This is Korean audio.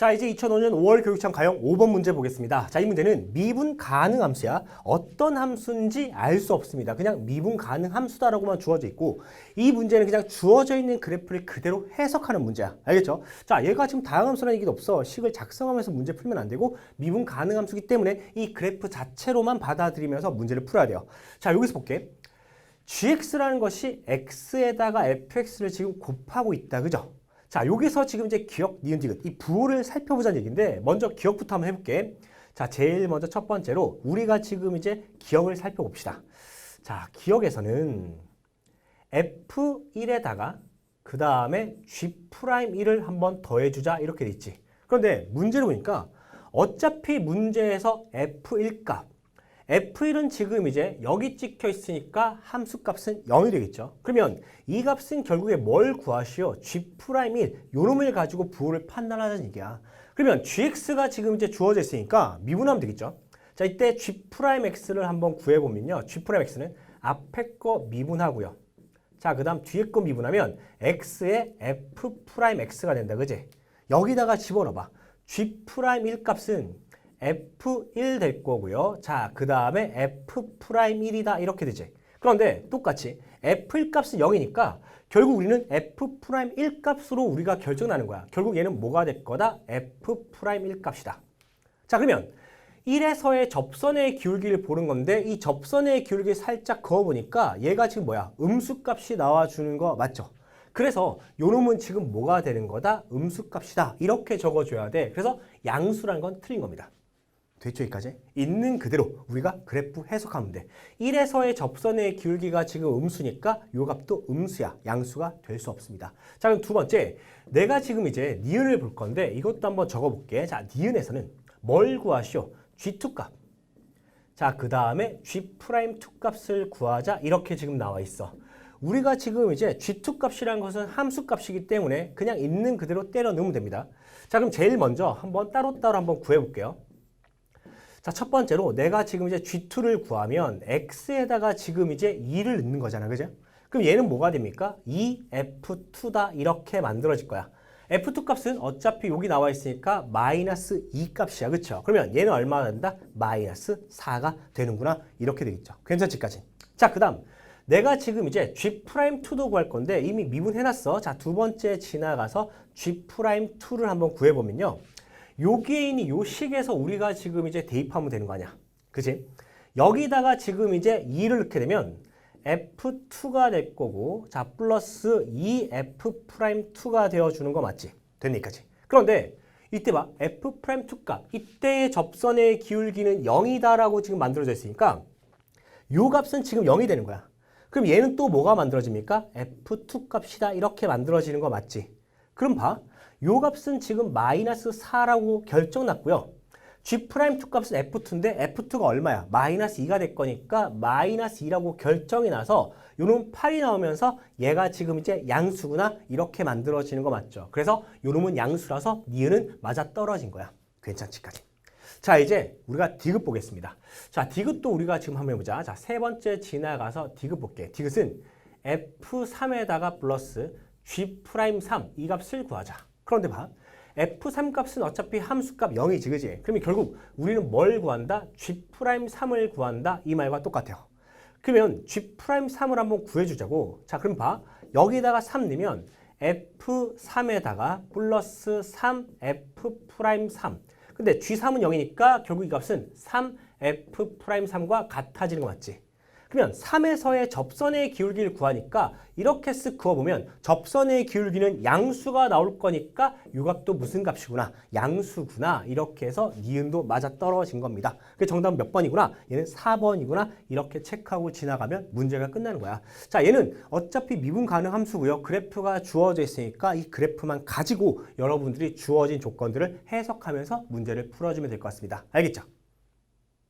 자 이제 2005년 5월 교육청 가형 5번 문제 보겠습니다. 자 이 문제는 미분 가능 함수야. 어떤 함수인지 알 수 없습니다. 그냥 미분 가능 함수다라고만 주어져 있고 이 문제는 그냥 주어져 있는 그래프를 그대로 해석하는 문제야. 알겠죠? 자 얘가 지금 다항함수라는 얘기도 없어. 식을 작성하면서 문제 풀면 안 되고 미분 가능 함수기 때문에 이 그래프 자체로만 받아들이면서 문제를 풀어야 돼요. 자 여기서 볼게. gx라는 것이 x에다가 fx를 지금 곱하고 있다. 그죠? 자, 여기서 지금 이제 기억, 니은, 디귿 이 부호를 살펴보자는 얘기인데 먼저 기억부터 한번 해볼게. 자, 제일 먼저 첫 번째로 우리가 지금 이제 기억을 살펴봅시다. 자, 기억에서는 F1에다가 그 다음에 G'1을 한번 더해주자 이렇게 돼 있지. 그런데 문제를 보니까 어차피 문제에서 F1 값 F1은 지금 이제 여기 찍혀 있으니까 함수 값은 0이 되겠죠. 그러면 이 값은 결국에 뭘 구하시오? G'1 요놈을 가지고 부호를 판단하자는 얘기야. 그러면 GX가 지금 이제 주어져 있으니까 미분하면 되겠죠. 자, 이때 G'X를 한번 구해보면요. G'X는 앞에 거 미분하고요. 자, 그 다음 뒤에 거 미분하면 X의 F'X가 된다. 그지? 여기다가 집어넣어봐. G'1 값은 F1 될 거고요. 자, 그 다음에 F'1이다. 이렇게 되지. 그런데 똑같이 F1 값은 0이니까 결국 우리는 F'1 값으로 우리가 결정나는 거야. 결국 얘는 뭐가 될 거다? F'1 값이다. 자, 그러면 1에서의 접선의 기울기를 보는 건데 이 접선의 기울기 살짝 그어보니까 얘가 지금 뭐야? 음수값이 나와주는 거 맞죠? 그래서 요 놈은 지금 뭐가 되는 거다? 음수값이다. 이렇게 적어줘야 돼. 그래서 양수라는 건 틀린 겁니다. 여기까지? 있는 그대로 우리가 그래프 해석하면 돼. 1에서의 접선의 기울기가 지금 음수니까 요 값도 음수야. 양수가 될 수 없습니다. 자 그럼 두 번째 내가 지금 이제 니은을 볼 건데 이것도 한번 적어볼게. 자 니은에서는 뭘 구하시오? G2 값. 자 그 다음에 G'2 값을 구하자 이렇게 지금 나와 있어. 우리가 지금 이제 G2 값이라는 것은 함수 값이기 때문에 그냥 있는 그대로 때려 넣으면 됩니다. 자 그럼 제일 먼저 한번 따로따로 한번 구해볼게요. 자, 첫 번째로 내가 지금 이제 G2를 구하면 X에다가 지금 이제 2를 넣는 거잖아. 그죠? 그럼 얘는 뭐가 됩니까? 2F2다. 이렇게 만들어질 거야. F2 값은 어차피 여기 나와 있으니까 마이너스 2 값이야. 그쵸? 그러면 얘는 얼마나 된다? 마이너스 4가 되는구나. 이렇게 되겠죠. 괜찮지까지. 자, 그 다음. 내가 지금 이제 G'2도 구할 건데 이미 미분해놨어. 자, 두 번째 지나가서 G'2를 한번 구해보면요. 요게 있는 요 식에서 우리가 지금 이제 대입하면 되는 거 아니야. 그지? 여기다가 지금 이제 2를 넣게 되면 F2가 될 거고 자 플러스 2F'2가 되어주는 거 맞지? 됐니까지. 그런데 이때 봐 F'2 값 이때의 접선의 기울기는 0이다라고 지금 만들어져 있으니까 요 값은 지금 0이 되는 거야. 그럼 얘는 또 뭐가 만들어집니까? F2 값이다 이렇게 만들어지는 거 맞지? 그럼 봐. 요 값은 지금 마이너스 4라고 결정났고요. G'2 값은 F2인데 F2가 얼마야? 마이너스 2가 될 거니까 마이너스 2라고 결정이 나서 요놈 8이 나오면서 얘가 지금 이제 양수구나 이렇게 만들어지는 거 맞죠? 그래서 요놈은 양수라서 니은은 맞아 떨어진 거야. 괜찮지까지. 자 이제 우리가 디귿 보겠습니다. 자 디귿도 우리가 지금 한번 해보자. 자 세 번째 지나가서 디귿 볼게. 디귿은 F3에다가 플러스 G'3 이 값을 구하자. 그런데 봐. F3 값은 어차피 함수값 0이지, 그지? 그러면 결국 우리는 뭘 구한다? G'3을 구한다? 이 말과 똑같아요. 그러면 G'3을 한번 구해주자고. 자, 그럼 봐. 여기다가 3 넣으면 F3에다가 플러스 3F'3. 근데 G3은 0이니까 결국 이 값은 3F'3과 같아지는 거 맞지? 그러면 3에서의 접선의 기울기를 구하니까 이렇게 쓱 그어보면 접선의 기울기는 양수가 나올 거니까 요 값도 무슨 값이구나? 양수구나. 이렇게 해서 니은도 맞아 떨어진 겁니다. 그 정답은 몇 번이구나? 얘는 4번이구나. 이렇게 체크하고 지나가면 문제가 끝나는 거야. 자 얘는 어차피 미분 가능 함수고요. 그래프가 주어져 있으니까 이 그래프만 가지고 여러분들이 주어진 조건들을 해석하면서 문제를 풀어주면 될 것 같습니다. 알겠죠?